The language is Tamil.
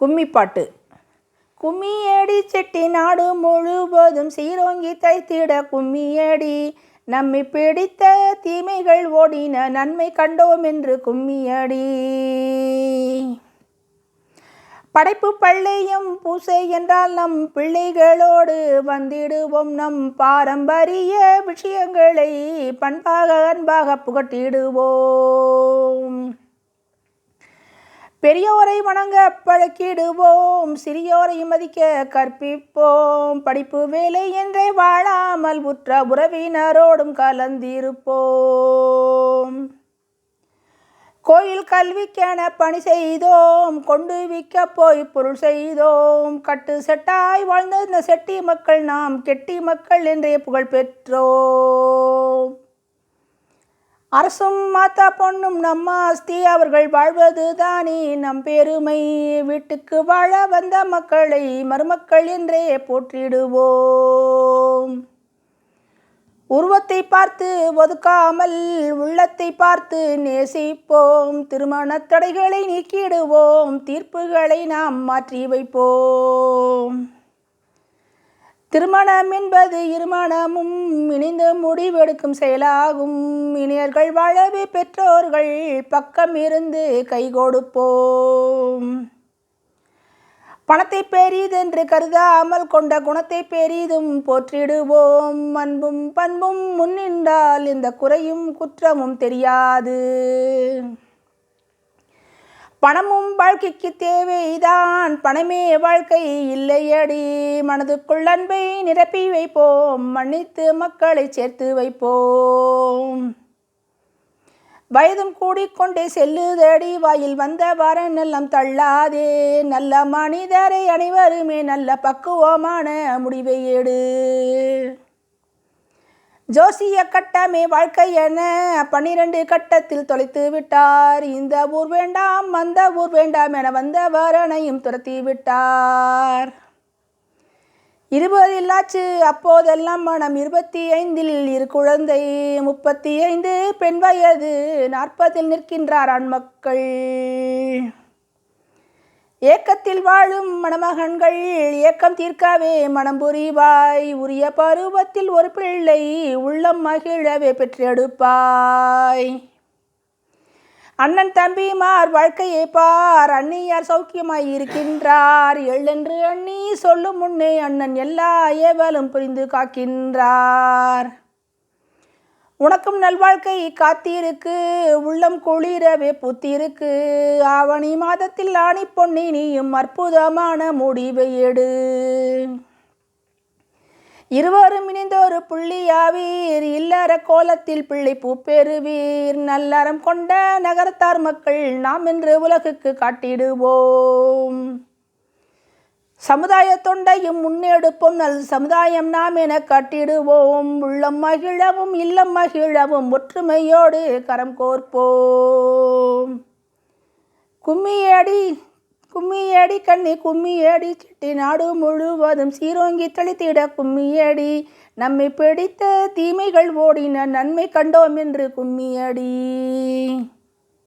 கும்மிப்பாட்டு. கும்மியடி செட்டி நாடு முழுவதும் சீரோங்கி தைத்திட கும்மியடி. நம்மை பிடித்த தீமைகள் ஓடின நன்மை கண்டோம் என்று கும்மியடி. படைப்பு பள்ளியும் பூசை என்றால் நம் பிள்ளைகளோடு வந்திடுவோம். நம் பாரம்பரிய விஷயங்களை பண்பாக அன்பாக புகட்டிடுவோம். பெரியோரை வணங்க பழக்கிடுவோம் சிறியோரை மதிக்க கற்பிப்போம். படிப்பு வேலை என்றே வாழாமல் உற்ற உறவினரோடும் கலந்திருப்போம். கோயில் கல்விக்கென பணி செய்தோம் கொண்டு விற்க போய் பொருள் செய்தோம். கட்டு செட்டாய் வாழ்ந்த இந்த செட்டி மக்கள் நாம் கெட்டி மக்கள் என்றே புகழ் பெற்றோம். அரசும் மாத்தா பொண்ணும் நம்ம ஆஸ்தி அவர்கள் வாழ்வது தானே நம் பெருமை வீட்டுக்கு வாழ வந்த மக்களை மருமக்கள் என்றே போற்றிடுவோம். உருவத்தை பார்த்து ஒதுக்காமல் உள்ளத்தை பார்த்து நேசிப்போம். திருமண தடைகளை நீக்கிடுவோம். தீர்ப்புகளை நாம் மாற்றி வைப்போம். திருமணம் என்பது இருமணமும் இணைந்து முடிவெடுக்கும் செயலாகும். இணையர்கள் வாழவே பெற்றோர்கள் பக்கம் இருந்து கை கொடுப்போம். பணத்தை பெரிதென்று கருதாமல் கொண்ட குணத்தை பெரிதும் போற்றிடுவோம். அன்பும் பண்பும் முன்னின்றால் இந்த குறையும் குற்றமும் தெரியாது. பணமும் வாழ்க்கைக்கு தேவைதான். பணமே வாழ்க்கை இல்லையடி. மனதுக்குள் அன்பை நிரப்பி வைப்போம். மன்னித்து மக்களை சேர்த்து வைப்போம். வயதும் கூடிக்கொண்டே செல்லுதடி. வாயில் வந்த வரன் எல்லாம் தள்ளாதே. நல்ல மனிதரை அனைவருமே நல்ல பக்குவமான முடிவை எடு. ஜோசிய கட்டமே வாழ்க்கை என பன்னிரண்டு கட்டத்தில் தொலைத்து விட்டார். இந்த ஊர் வேண்டாம் அந்த ஊர் வேண்டாம் என வந்த வரனையும் துரத்தி விட்டார். இருபதில்லாச்சு அப்போதெல்லாம் மனம் இருபத்தி ஐந்தில் இரு குழந்தை முப்பத்தி ஐந்து பெண் வயது நாற்பதில் நிற்கின்றார் ஆண் மக்கள் ஏக்கத்தில் வாழும் மணமகன்கள் ஏக்கம் தீர்க்கவே மனம் புரிவாய். உரிய பருவத்தில் ஒரு பிள்ளை உள்ளம் மகிழவே பெற்றெடுப்பாய். அண்ணன் தம்பிமார் வாழ்க்கையை பார். அண்ணியார் சௌக்கியமாய் இருக்கின்றார். எள்ளென்று அண்ணி சொல்லும் முன்னே அண்ணன் எல்லா ஏவலும் புரிந்து காக்கின்றார். உனக்கும் நல்வாழ்க்கை காத்திருக்கு உள்ளம் குளிரவே புத்திருக்கு. ஆவணி மாதத்தில் ஆணி பொன்னி நீயும் அற்புதமான முடிவை எடு. இருவரும் இணைந்தொரு புள்ளியாவீர் இல்லற கோலத்தில் பிள்ளை பூப்பெறுவீர் நல்லறம் கொண்ட நகரத்தார் மக்கள் நாம் என்று உலகுக்கு காட்டிடுவோம். சமுதாய தொண்டையும் முன்னெடுப்போம். நல் சமுதாயம் நாம் என கட்டிடுவோம். உள்ளம் மகிழவும் இல்லம் மகிழவும் ஒற்றுமையோடு கரம் கோர்ப்போம். கும்மியடி கும்மியடி கண்ணி கும்மியடி செட்டி நாடு முழுவதும் சீரோங்கி தளித்திட கும்மியடி. நம்மை பிடித்த தீமைகள் ஓடின நன்மை கண்டோம் என்று கும்மியடி.